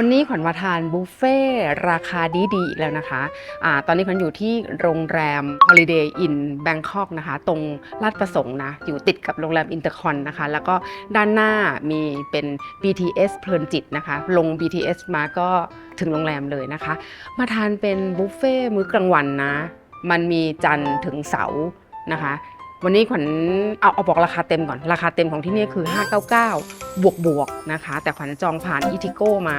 วันนี้ขวัญมาทานบุฟเฟ่ราคาดีๆอีกแล้วนะคะอ่าตอนนี้ขวัญอยู่ที่โรงแรม Holiday Inn Bangkok นะคะ ตรงลาดประสงค์นะ อยู่ติดกับโรงแรมอินเตอร์คอนนะคะ แล้วก็ด้านหน้ามีเป็น BTS เพลินจิตนะคะ ลง BTS มาก็ถึงโรงแรมเลยนะคะ มาทานเป็นบุฟเฟ่มื้อกลางวันนะ มันมีจันทร์ถึงเสาร์นะคะ วันนี้ขวัญเอาเอาบอกราคาเต็มก่อน ราคาเต็มของที่นี่คือ 599 บวกบวกๆนะคะ แต่ขวัญจองผ่านอีทิโก้มา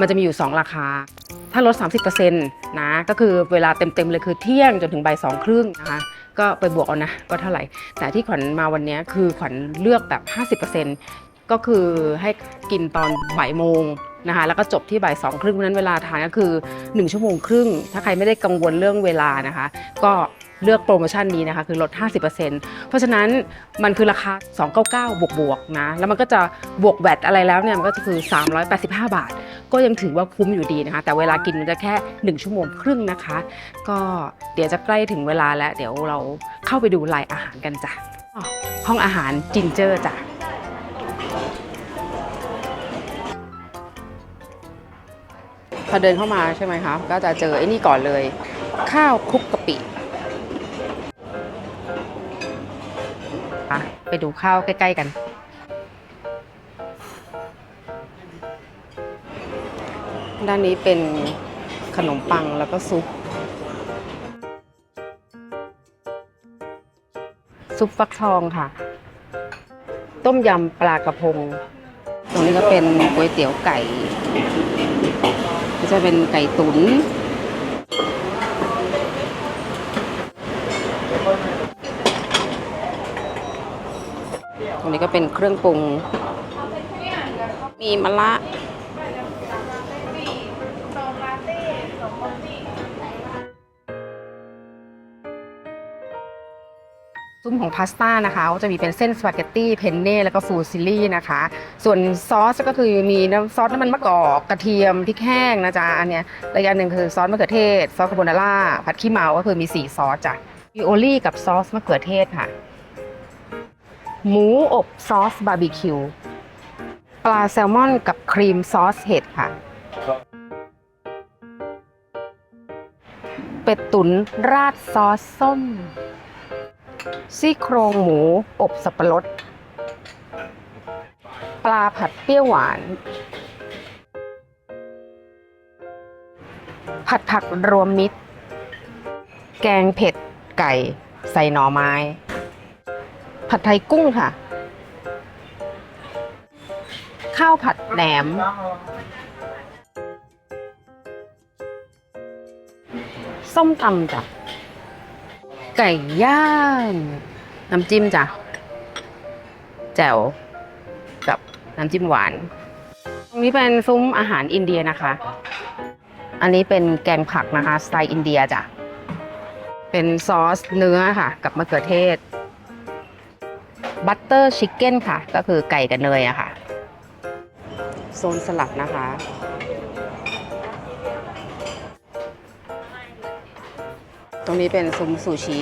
มันจะมีอยู่ 2 ราคา ถ้าลด 30%นะก็คือเวลาเต็มๆเลยคือเที่ยงจนถึงบ่ายสองครึ่งนะคะก็ไปบวกเอานะก็เท่าไหร่ แต่ที่ขวัญมาวันนี้คือขวัญเลือกแบบ 50%ก็คือให้กินตอนบ่ายโมงนะคะแล้วก็จบที่บ่ายสองครึ่งเพราะฉะนั้นเวลาทานก็คือ 1 ชั่วโมงครึ่ง ถ้าใครไม่ได้กังวลเรื่องเวลานะคะ ก็ เลือกโปรโมชั่นนี้นะคะคือลด 50%เพราะฉะนั้นมันคือราคา 299 บวกบวกนะ แล้วมันก็จะบวกแวตอะไรแล้วเนี่ยมันก็จะคือ 385 บาท ก็ยังถือว่าคุ้มอยู่ดีนะคะ แต่เวลากินมันจะแค่ 1 ชั่วโมงครึ่งนะคะ ก็เดี๋ยวจะใกล้ถึงเวลาแล้ว เดี๋ยวเราเข้าไปดูรายอาหารกันจ้ะห้องอาหารจินเจอร์จ้ะพอเดินเข้ามาใช่ไหมคะก็จะเจอไอ้นี่ก่อนเลย ข้าวคลุกกะปิ อะไปดูข้าวใกล้ ๆ กัน ด้านนี้เป็นขนมปังแล้วก็ซุป ซุปฟักทองค่ะ ต้มยำปลากระพง ตรงนี้ก็เป็นก๋วยเตี๋ยวไก่ ก็จะเป็นไก่ตุ๋น ตรง นี้ก็เป็นเครื่องปรุง มีมะระซุ้มของพาสต้านะคะก็จะมีเป็นเส้นสปาเกตตี้เพนเน่แล้วก็ฟูซิลี่นะคะ ส่วนซอสก็คือมีน้ำซอสน้ำมันมะกอกกระเทียมพริกแห้งนะจ๊ะอันเนี้ยแล้วอันหนึ่งคือซอสมะเขือเทศ ซอสคาโบนาร่าผัดขี้เมาก็คือมี 4 ซอสจ้ะมีโอลี่กับซอสมะเขือเทศค่ะ หมูอบซอสบาร์บีคิว ปลาแซลมอนกับครีมซอสเห็ดค่ะ เป็ดตุ๋นราดซอสส้ม ซี่โครงหมูอบสับปะรด ปลาผัดเปรี้ยวหวาน ผัดผักรวมมิตร แกงเผ็ดไก่ใส่หน่อไม้ ผัดไทยกุ้งค่ะ ข้าวผัดแหนม ส้มตำจ้ะ ไก่ย่าง น้ำจิ้มจ้ะ แจ่ว กับน้ำจิ้มหวาน ตรงนี้เป็นซุ้มอาหารอินเดียนะคะ อันนี้เป็นแกงผักนะคะ สไตล์อินเดียจ้ะ เป็นซอสเนื้อค่ะ กับมะเขือเทศ บัตเตอร์ชิคเก้นค่ะ ก็คือไก่กับเนยอะค่ะ โซนสลัดนะคะ ตรงนี้เป็นซุ้มซูชิ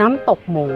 น้ำตกหมู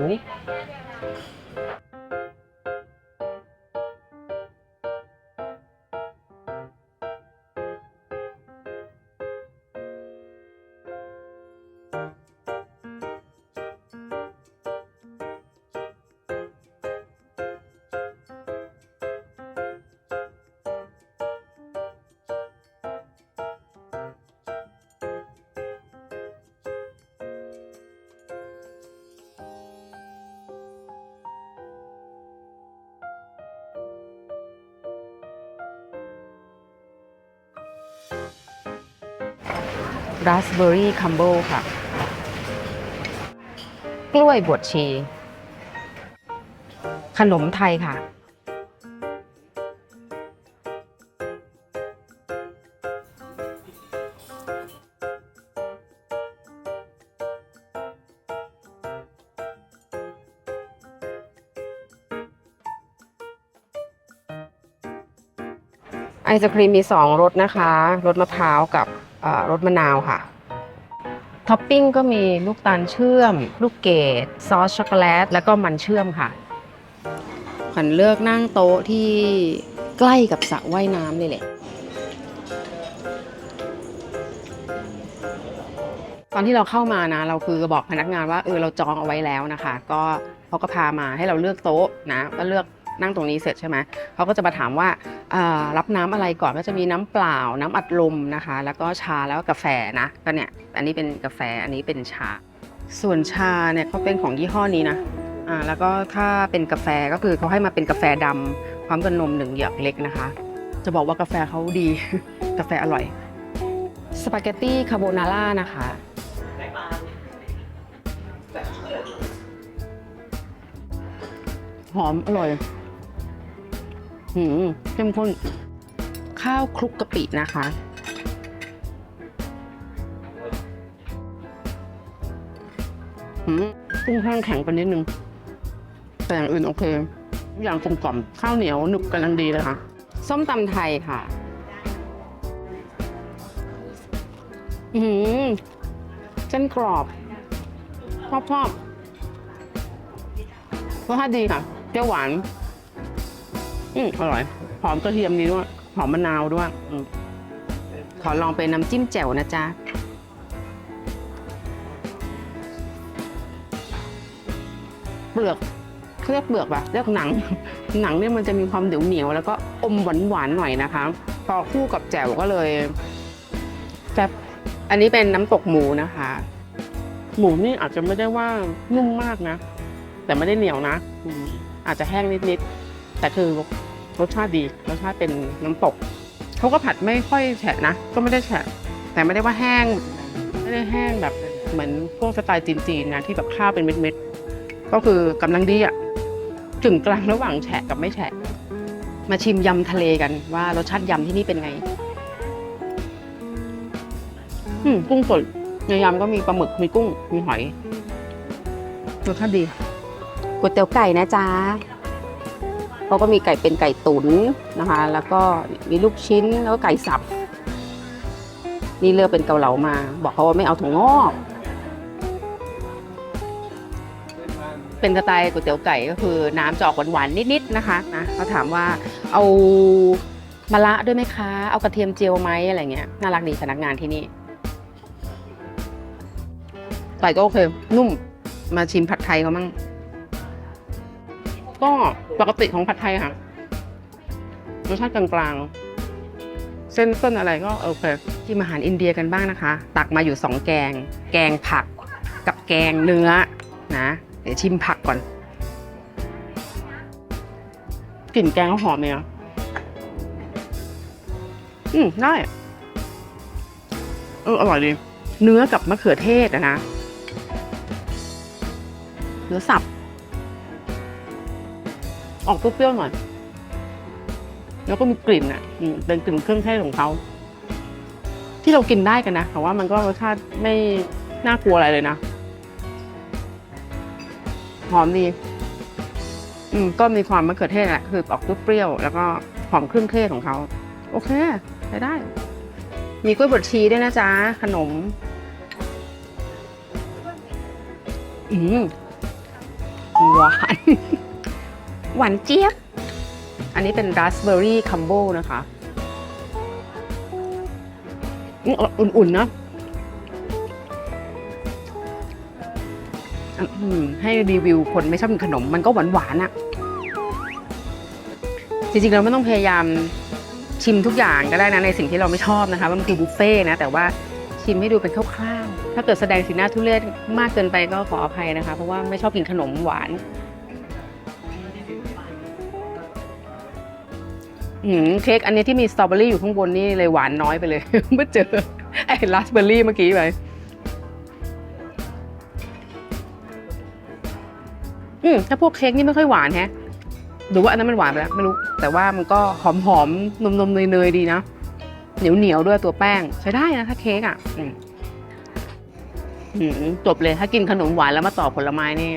ราสเบอร์รี่คัมโบค่ะ กล้วยบวชชี ขนมไทยค่ะ ไอศครีมมี2รสนะคะ รสมะพร้าวกับ รสมะนาวค่ะท็อปปิ้งก็มีลูกตาลเชื่อม ลูกเกดซอสช็อกโกแลต แล้วก็มันเชื่อมค่ะขวัญเลือกนั่งโต๊ะที่ใกล้กับสระว่ายน้ำเลยแหละ ตอนที่เราเข้ามานะ เราคือบอกพนักงานว่าเออเราจองเอาไว้แล้วนะคะ ก็เขาก็พามาให้เราเลือกโต๊ะนะ ก็เลือก นั่งตรงนี้เสร็จใช่ไหมเขาก็จะมาถามว่ารับน้ำอะไรก่อนก็จะมีน้ำเปล่า น้ำอัดลมนะคะ แล้วก็ชาแล้วกาแฟนะก็เนี่ยอันนี้เป็นกาแฟอันนี้เป็นชา ส่วนชาเนี่ยเขาเป็นของยี่ห้อนี้นะอ่าแล้วก็ถ้าเป็นกาแฟก็คือเขาให้มาเป็นกาแฟดำพร้อมกับนมหนึ่งหยอกเล็กนะคะ จะบอกว่ากาแฟเขาดี กาแฟอร่อยสปาเกตตี้คาโบนาร่านะคะหอมอร่อย หืมเข้มข้นข้าวคลุกกะปินะคะ หืมกุ้งแห้งแข็งไปนิดนึง แต่อย่างอื่นโอเค อย่างกลมกล่อมข้าวเหนียวหนึบกำลังดีเลยค่ะ ส้มตำไทยค่ะ อืมเส้นกรอบชอบชอบรสชาติดีค่ะเปรี้ยวหวาน อืมอร่อย หอมกระเทียมดีด้วย หอมมะนาวด้วยอมขอลองเป็นน้ำจิ้มแจ่วนะจ๊ะ เปลือกเขาเรียกเปลือกปะเรียกหนัง หนังเนี่ยมันจะมีความเหนียวเหนียวๆแล้วก็อมหวานหวานๆหน่อยนะคะ พอคู่กับแจ่วก็เลยแซ่บอันนี้เป็นน้ำตกหมูนะคะ หมูนี่อาจจะไม่ได้ว่านุ่มมากนะ แต่ไม่ได้เหนียวนะอืมอาจจะแห้งนิดๆแต่คือ รสชาติดี รสชาติเป็นน้ำตก เขาก็ผัดไม่ค่อยแฉะนะ ก็ไม่ได้แฉะ แต่ไม่ได้ว่าแห้ง ไม่ได้แห้งแบบเหมือนพวกสไตล์จีนๆนะที่แบบข้าวเป็นเม็ดๆ ก็คือกำลังดีอะถึงกลางระหว่างแฉะกับไม่แฉะ มาชิมยำทะเลกันว่ารสชาติยำที่นี่เป็นไง อืมกุ้งสดในยำก็มีปลาหมึก มีกุ้ง มีหอยรสชาติดีก๋วยเตี๋ยวไก่นะจ๊ะ เขาก็มีไก่เป็นไก่ตุ๋นนะคะ แล้วก็มีลูกชิ้นแล้วก็ไก่สับ นี่เลือกเป็นเกาเหลามา บอกเขาว่าไม่เอาถั่วงอก เป็นสไตล์ก๋วยเตี๋ยวไก่ก็คือน้ำจะออกหวานๆนิดๆนะคะนะเขาถามว่าเอามะระด้วยไหมคะ เอากระเทียมเจียวไหมอะไรเงี้ย น่ารักดีพนักงานที่นี่ ไก่ก็โอเค นุ่ม มาชิมผัดไทยเขามั่ง ก็ปกติของผัดไทยค่ะรสชาติกลางๆ เส้นเส้นอะไรก็โอเคที่อาหารอินเดียกันบ้างนะคะ ตักมาอยู่สองแกง แกงผักกับแกงเนื้อนะเดี๋ยวชิมผักก่อนกลิ่นแกงหอมเลยอะอืมได้เอออร่อยดีเนื้อกับมะเขือเทศอะนะเนื้อสับ ออกเปรี้ยวๆหน่อย แล้วก็มีกลิ่นอะเป็นกลิ่นเครื่องเทศของเขาที่เรากินได้กันนะแต่ว่ามันก็รสชาติไม่น่ากลัวอะไรเลยนะหอมดี อืม ก็มีความมะเขือเทศแหละคือออกเปรี้ยวๆแล้วก็หอมเครื่องเทศของเขาโอเคใช้ได้ มีกล้วยบดชีด้วยนะจ๊ะ ขนม อืมหวาน หวานเจี๊ยบ อันนี้เป็นราสเบอร์รี่คัมโบนะคะอุ่นๆนะอืมให้รีวิวคนไม่ชอบกินขนมมันก็หวานๆอะจริงๆเราไม่ต้องพยายามชิมทุกอย่างก็ได้นะในสิ่งที่เราไม่ชอบนะคะมันคือบุฟเฟ่ต์นะแต่ว่าชิมให้ดูเป็นคร่าวๆถ้าเกิดแสดงสีหน้าทุเรศมากเกินไปก็ขออภัยนะคะ เพราะว่าไม่ชอบกินขนมหวาน อืมเค้กอันนี้ที่มีสตรอเบอรี่อยู่ข้างบนนี่เลยหวานน้อยไปเลย เมื่อเจอไอ้ราสเบอร์รี่เมื่อกี้ไปอืมถ้าพวกเค้กนี่ไม่ค่อยหวานแฮะหรือว่าอันนั้นมันหวานไปแล้วไม่รู้ แต่ว่ามันก็หอมหอมนมนมๆเนยๆดีนะเหนียวเหนียวๆด้วยตัวแป้งใช้ได้นะถ้าเค้กอะอืมจบเลยถ้ากินขนมหวานแล้วมาต่อผลไม้นี่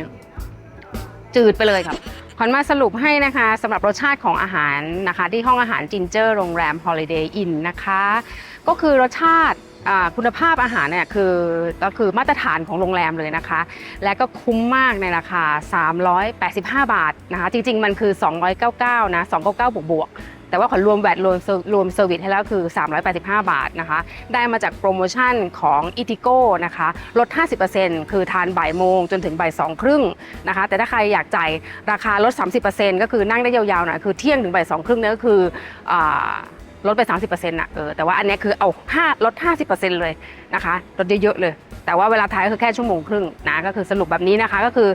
จืดไปเลยครับ ขอมาสรุปให้นะคะสำหรับรสชาติของอาหารนะคะ ที่ห้องอาหารจินเจอร์โรงแรม Holiday Inn นะคะ ก็คือรสชาติคุณภาพอาหารเนี่ยคือก็คือมาตรฐานของโรงแรมเลยนะคะ และก็คุ้มมากในราคา 385 บาทนะคะ จริง ๆ มันคือ 299 นะ 299 บวกบวก แต่ว่าขอรวมแวดรวมรวมเซอร์วิสให้แล้วคือ 385 บาทนะคะ ได้มาจากโปรโมชั่นของอีทิโก้นะคะลด 50%คือทานบ่ายโมงจนถึงบ่ายสองครึ่งนะคะ แต่ถ้าใครอยากจ่ายราคาลด 30%ก็คือนั่งได้ยาวๆหน่อยคือเที่ยงถึงบ่ายสองครึ่งนี่ก็คือลดไป 30%น่ะเออแต่ว่าอันนี้คือเอา5ลด 50%เลยนะคะลดเยอะๆเลย แต่ว่าเวลาท้ายก็คือแค่ชั่วโมงครึ่งนะก็คือสรุปแบบนี้นะคะ ก็คือ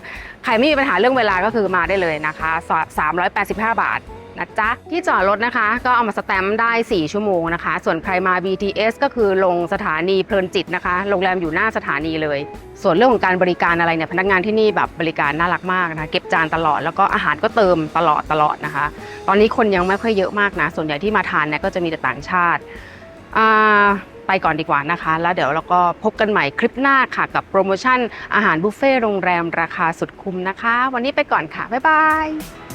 ใครไม่มีปัญหาเรื่องเวลาก็คือมาได้เลยนะคะ 385 บาท นะจ๊ะ ที่จอดรถนะคะ ก็เอามาสแตมป์ได้ 4 ชั่วโมงนะคะ ส่วนใครมา BTS ก็คือลงสถานีเพลินจิตนะคะโรงแรมอยู่หน้าสถานีเลย ส่วนเรื่องของการบริการอะไรเนี่ยพนักงานที่นี่แบบบริการน่ารักมากนะคะเก็บจานตลอดแล้วก็อาหารก็เติมตลอดตลอดนะคะ ตอนนี้คนยังไม่ค่อยเยอะมากนะ ส่วนใหญ่ที่มาทานเนี่ยก็จะมีแต่ต่างชาติไปก่อนดีกว่านะคะ แล้วเดี๋ยวเราก็พบกันใหม่คลิปหน้าค่ะ กับโปรโมชั่นอาหารบุฟเฟ่โรงแรมราคาสุดคุ้มนะคะ วันนี้ไปก่อนค่ะ บ๊ายบาย